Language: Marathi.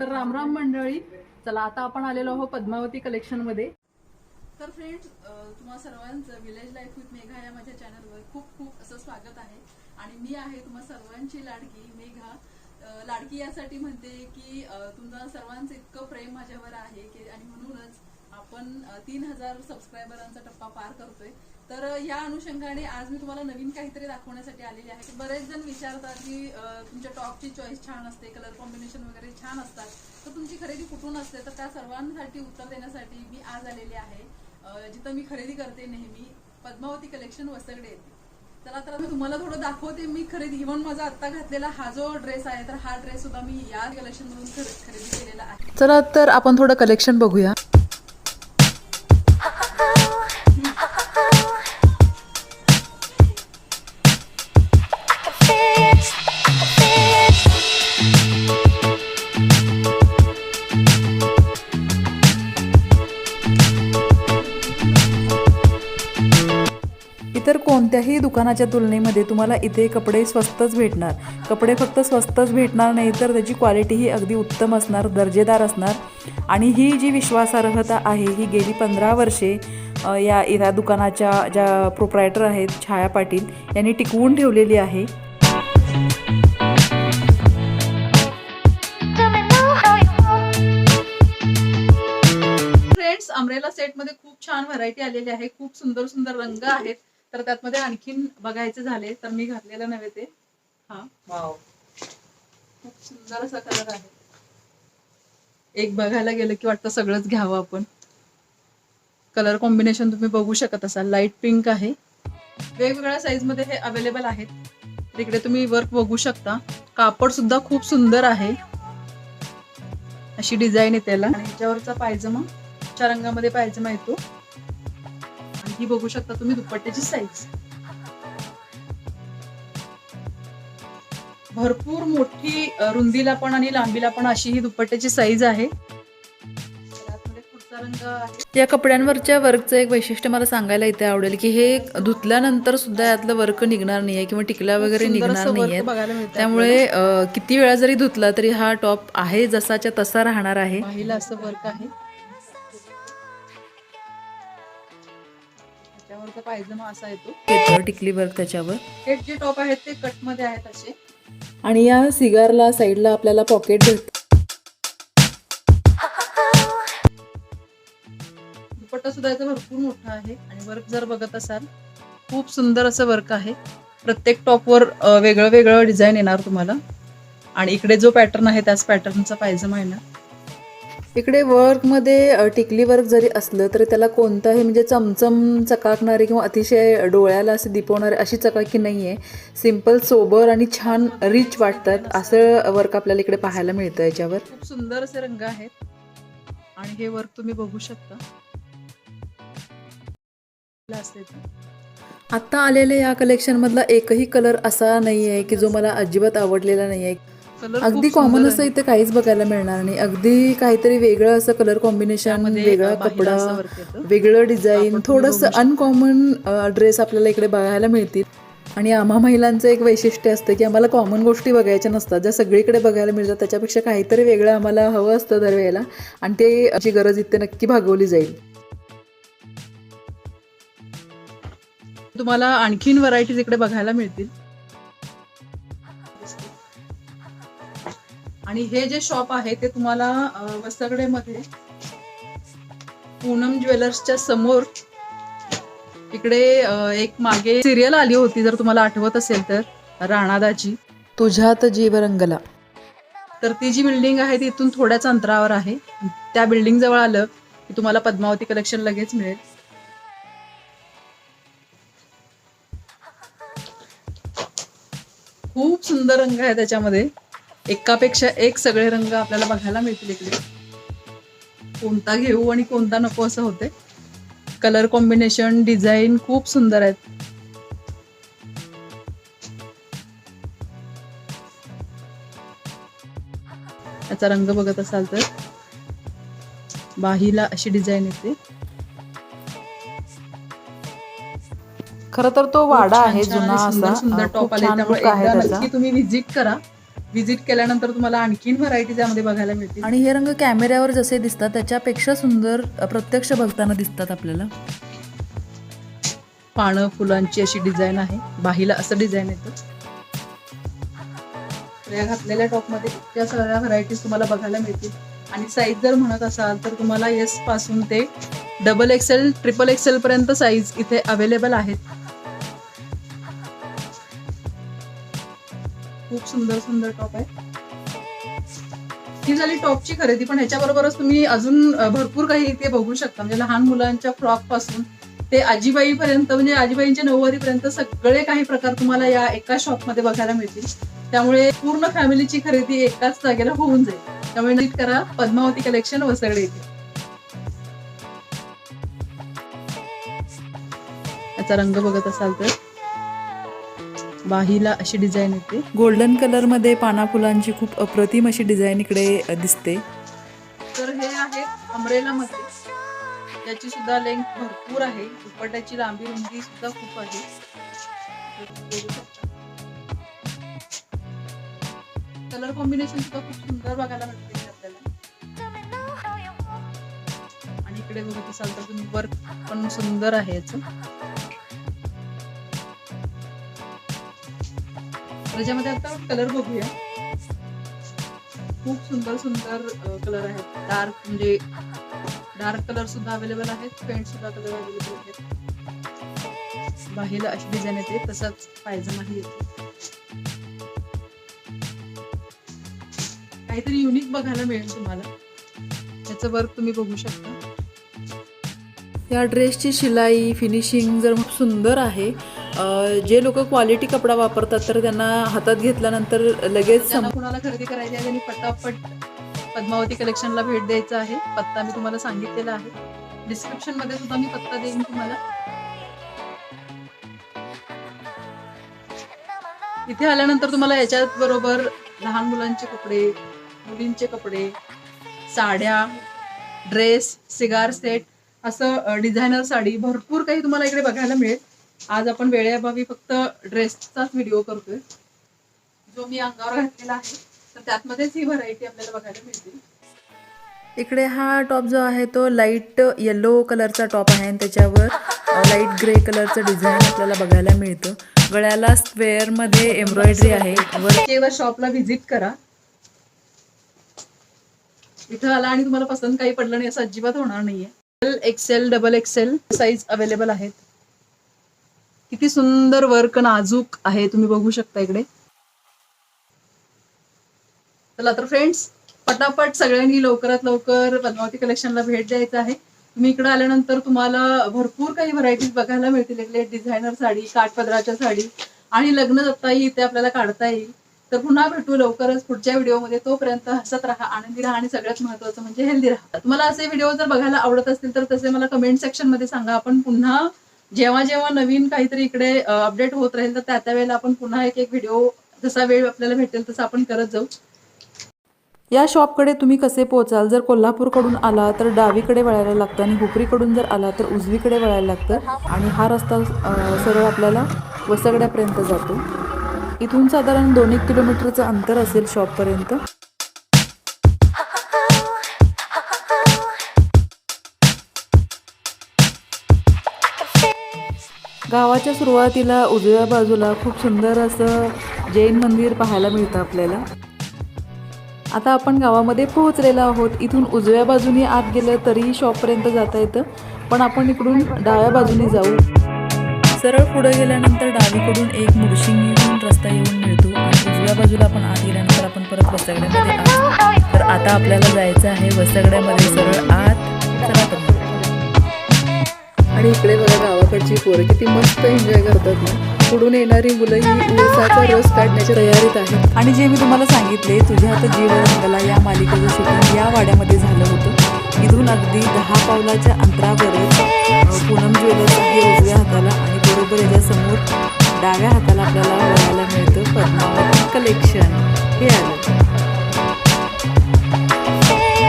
तर रामराम मंडळी चला आता आपण आलेलो आहोत पद्मावती कलेक्शनमध्ये. तर फ्रेंड्स तुम्हा सर्वांचं विलेज लाईफ विथ मेघा या माझ्या चॅनलवर खूप खूप असं स्वागत आहे. आणि मी आहे तुम्हा सर्वांची लाडकी मेघा लाडकी यासाठी म्हणते की तुमचा सर्वांचं इतकं प्रेम माझ्यावर आहे की आणि म्हणूनच तीन हजार सबस्क्रायबरांचा टप्पा पार करतोय. तर या अनुषंगाने आज मी तुम्हाला नवीन काहीतरी दाखवण्यासाठी आलेली आहे. बरेच जण विचारतात की तुमच्या टॉपची चॉईस छान असते कलर कॉम्बिनेशन वगैरे छान असतात. तर तुमची खरेदी कुठून असते? तर त्या सर्वांसाठी उत्तर देण्यासाठी मी आज आलेली आहे. जिथं मी खरेदी करते नेहमी पद्मावती कलेक्शन वसगडे येते. चला तर मी तुम्हाला थोडं दाखवते मी खरेदी. इव्हन माझा आत्ता घातलेला हा जो ड्रेस आहे तर हा ड्रेस सुद्धा मी या कलेक्शन मधून खरेदी केलेला आहे. चला तर आपण थोडं कलेक्शन बघूया. कोणत्याही दुकानाच्या तुलनेमध्ये तुम्हाला इथे कपडे स्वस्तच भेटणार. कपडे फक्त स्वस्तच भेटणार नाही तर त्याची क्वालिटीही अगदी उत्तम असणार दर्जेदार असणार. आणि ही जी विश्वासार्हता आहे ही गेली पंधरा वर्षे या या दुकानाच्या ज्या प्रोप्रायटर आहेत छाया पाटील यांनी टिकवून ठेवलेली आहे. फ्रेंड्स अमरेला सेटमध्ये खूप छान व्हरायटी आलेली आहे खूप सुंदर सुंदर रंग आहेत. तर त्यातमध्ये आणखीन बघायचे झाले तर मी घातलेलं नव्हे ते. हा. वाव. खूप सुंदर असा कलर आहे. एक बघायला गेलं की वाटतं सगळंच घ्यावं आपण. कलर कॉम्बिनेशन तुम्ही बघू शकत असाल. लाइट पिंक आहे. वेगवेगळ्या साईजमध्ये हे अवेलेबल आहेत. तर इकडे तुम्ही वर्क बघू शकता. कापड सुद्धा खूप सुंदर आहे. अशी डिझाईन आहे त्याला आणि ह्याच्यावरचा पायजमा च्या रंगामध्ये पायजमा येतो. ही बघू शकता तुम्ही दुपट्ट्याची साईज भरपूर मोठी रुंदीला पण आणि लांबीला पण अशी ही दुपट्ट्याची साईज आहे. या कपड्यांवरच्या वर्कचं एक वैशिष्ट्य मला सांगायला इथे आवडेल की हे धुतल्यानंतर सुद्धा यातलं वर्क निघणार नाहीये किंवा टिकल्या वगैरे निघणार नाहीये. त्यामुळे किती वेळा जरी धुतला तरी हा टॉप आहे जसाच्या तसा राहणार आहे. असं वर्क आहे. त्याच्यावरचा पायजमा असा येतो. टिकली वर्क त्याच्यावर. हे जे टॉप आहेत ते कटमध्ये आहेत असे. आणि या सिगारला साईडला आपल्याला पॉकेट भेट दुपट्टा सुद्धा याचा भरपूर मोठा आहे आणि वर्क जर बघत असाल खूप सुंदर असं वर्क आहे. प्रत्येक टॉपवर वेगळं वेगळं डिझाईन येणार तुम्हाला. आणि इकडे जो पॅटर्न आहे त्याच पॅटर्नचा पायजमा येणार. इकडे वर्कमध्ये टिकली वर्क जरी असलं तरी त्याला कोणताही म्हणजे चमचम चकाकणारे किंवा अतिशय डोळ्याला असे दिपवणारे अशी चकाकी नाही आहे सिंपल सोबर आणि छान रिच वाटतात असं वर्क आपल्याला इकडे पाहायला मिळतं याच्यावर. खूप सुंदर असे रंग आहेत. आणि हे वर्क तुम्ही बघू शकता. आता आलेल्या या कलेक्शन मधला एकही कलर असा नाही आहे की जो मला अजिबात आवडलेला नाही आहे अगदी कॉमन असं इथे काहीच बघायला मिळणार नाही. अगदी काहीतरी वेगळं असं कलर कॉम्बिनेशन वेगळा कपडा वेगळं डिझाईन थोडस अनकॉमन ड्रेस आपल्याला इकडे बघायला मिळतील. आणि आम्हा महिलांचं एक वैशिष्ट्य असतं की आम्हाला कॉमन गोष्टी बघायच्या नसतात. ज्या सगळीकडे बघायला मिळतात त्याच्यापेक्षा काहीतरी वेगळं आम्हाला हवं असतं दरवेळेला. आणि ते अशी गरज इथे नक्की भागवली जाईल. तुम्हाला आणखीन व्हरायटीज इकडे बघायला मिळतील. आणि हे जे शॉप आहे ते तुम्हाला वसगडे मध्ये पूनम ज्वेलर्सच्या समोर इकडे एक मागे सिरियल आली होती जर तुम्हाला आठवत असेल तर राणादाची तुझ्यात जीव रंगला तर ती जी बिल्डिंग आहे ती इथून थोड्याच अंतरावर आहे. त्या बिल्डिंग जवळ आलं की तुम्हाला पद्मावती कलेक्शन लगेच मिळेल. खूप सुंदर रंग आहे त्याच्यामध्ये. एकापेक्षा एक सगळे रंग आपल्याला बघायला मिळतील इकडे. कोणता घेऊ आणि कोणता नको असं होते. कलर कॉम्बिनेशन डिझाईन खूप सुंदर आहेत. याचा रंग बघत असाल तर. बाहीला अशी डिझाईन येते. खर तर तो वाडा आहे जुना असा. सुंदर टॉप आले. त्यामुळे एकदा नक्की तुम्ही व्हिजिट करा. व्हिजिट केल्यानंतर तुम्हाला आणखीन व्हरायटी त्यामध्ये बघायला मिळतील. आणि हे रंग कॅमेऱ्यावर जसे दिसतात त्याच्यापेक्षा सुंदर प्रत्यक्ष बघताना दिसतात आपल्याला. पानं फुलांची अशी डिझाईन आहे. बाहीला असं डिझाईन येतं. या घातलेल्या टॉपमध्ये इतक्या सगळ्या व्हरायटीज तुम्हाला बघायला मिळतील. आणि साईज जर म्हणत असाल तर तुम्हाला येस पासून ते डबल एक्सेल ट्रिपल एक्सेल पर्यंत साईज इथे अवेलेबल आहेत. खूप सुंदर सुंदर टॉप आहे. ही झाली टॉपची खरेदी पण ह्याच्याबरोबरच तुम्ही अजून भरपूर काही इथे बघू शकता. म्हणजे लहान मुलांच्या फ्रॉकपासून ते आजीबाईपर्यंत म्हणजे आजीबाईंच्या नऊवारीपर्यंत सगळे काही प्रकार तुम्हाला या एका शॉपमध्ये बघायला मिळतील. त्यामुळे पूर्ण फॅमिलीची खरेदी एकाच जागेला होऊन जाईल. त्यामुळे नीट करा पद्मावती कलेक्शन वसगडे येते याचा रंग बघत असाल तर. बाहीला अशी डिझाईन येते. गोल्डन कलरमध्ये पाना फुलांची खूप अप्रतिम अशी डिझाईन इकडे दिसते. तर हे आहे अमरेला मध्ये. याची सुद्धा लेंथ भरपूर आहे. दुपट्ट्याची लांबी रुंदी सुद्धा खूप आहे. कलर कॉम्बिनेशन सुद्धा खूप सुंदर बघायला मिळते आपल्याला. आणि इकडे बघत असाल तर तुम्ही वर्क पण सुंदर आहे याचं. त्याच्यामध्ये आता कलर बघूया. खूप सुंदर सुंदर कलर आहेत. डार्क म्हणजे डार्क कलर सुद्धा अवेलेबल आहेत. पेंट सुद्धा कलर अवेलेबल आहेत. बाहीला अशी डिझाईन येते तसंच पायजमाही येते. काहीतरी युनिक बघायला मिळेल तुम्हाला. याचं वर्क तुम्ही बघू शकता. या ड्रेसची शिलाई फिनिशिंग जर खूप सुंदर आहे जे लोक क्वालिटी कपडा वापरतात तर त्यांना हातात घेतल्यानंतर लगेच कुणाला खरेदी करायची आहे त्यांनी पटापट पद्मावती कलेक्शनला भेट द्यायचा आहे. पत्ता मी तुम्हाला सांगितलेला आहे. डिस्क्रिप्शनमध्ये सुद्धा मी पत्ता देईन तुम्हाला. इथे आल्यानंतर तुम्हाला याच्यात बरोबर लहान मुलांचे कपडे मुलींचे कपडे साड्या ड्रेस सिगार सेट असं डिझायनर साडी भरपूर काही तुम्हाला इकडे बघायला मिळेल. आज आपण वेळेअभावी फक्त ड्रेसचाच व्हिडिओ करतोय. जो मी अंगावर घातलेला आहे तर त्यातमध्येच ही व्हरायटी आपल्याला बघायला मिळते. इकडे हा टॉप जो आहे तो लाइट येलो कलरचा टॉप आहे आणि त्याच्यावर लाइट ग्रे कलरचं डिझाईन आपल्याला बघायला मिळतं. गळ्याला स्क्वेअरमध्ये एम्ब्रॉयडरी आहे. एकदा शॉपला व्हिजिट करा. इथं आला आणि तुम्हाला पसंत काही पडलं नाही असं अजिबात होणार नाहीये. XL double XL size available आहेत. किती सुंदर वर्क नाजूक आहे तुम्ही बघू शकता इकडे. चला तर फ्रेंड्स पटापट सगळ्यांनी लवकरात लवकर पद्मावती कलेक्शनला भेट द्यायचं आहे. तुम्ही इकडे आल्यानंतर तुम्हाला भरपूर काही व्हरायटीज बघायला मिळतील. इकडे डिझायनर साडी काठपदराच्या साडी आणि लग्न जत्ताही ते आपल्याला काढता येईल. तर पुन्हा भेटू लवकरच पुढच्या व्हिडिओमध्ये तोपर्यंत हसत राहा आनंदी राहा आणि सगळ्यात महत्वाचं म्हणजे हेल्दी राहा. तुम्हाला असे व्हिडिओ जर बघायला आवडत असतील तर तसे मला कमेंट सेक्शनमध्ये सांगा. आपण पुन्हा जेव्हा जेव्हा नवीन काहीतरी इकडे अपडेट होत राहील तर त्या त्या वेळेला आपण पुन्हा एक एक व्हिडिओ जसा वेळ आपल्याला भेटेल तसं आपण करत जाऊ. या शॉपकडे तुम्ही कसे पोहोचाल जर कोल्हापूरकडून आला तर डावीकडे वळायला लागतं आणि हुपरीकडून जर आला तर उजवीकडे वळायला लागतं. आणि हा रस्ता सरळ आपल्याला वसगड्यापर्यंत जातो. इथून साधारण दोन एक किलोमीटरचं अंतर असेल शॉपपर्यंत गावाच्या सुरुवातीला उजव्या बाजूला खूप सुंदर असं जैन मंदिर पाहायला मिळतं आपल्याला. आता आपण गावामध्ये पोहोचलेलो आहोत. इथून उजव्या बाजूने आत गेलं तरी शॉपपर्यंत जाता येतं. पण आपण इकडून डाव्या बाजूने जाऊ. सरळ पुढे गेल्यानंतर डावीकडून एक मुडशिंगीहून रस्ता येऊन मिळतो आणि उजव्या बाजूला आपण आत गेल्यानंतर आपण परत वसगड्यामध्ये आत तर आता आपल्याला जायचं आहे वसगड्यामध्ये सरळ आत. चला आणि इकडे बघा गावाकडची पोरं किती मस्त एन्जॉय करतात ना. पुढून येणारी मुलं ही उसाचा रस काढण्याच्या तयारीत आहे आणि जे मी तुम्हाला सांगितले तुझ्या आता जीवनला या मालिकेचं शूटिंग या वाड्यामध्ये झालं होतं. इथून अगदी दहा पावलाच्या अंतरावरच पूनम ज्वेलर्स आहे उजव्या हाताला आणि बरोबर याच्यासमोर डाव्या हाताला आपल्याला बघायला मिळतं पद्मावती कलेक्शन. हे आलं.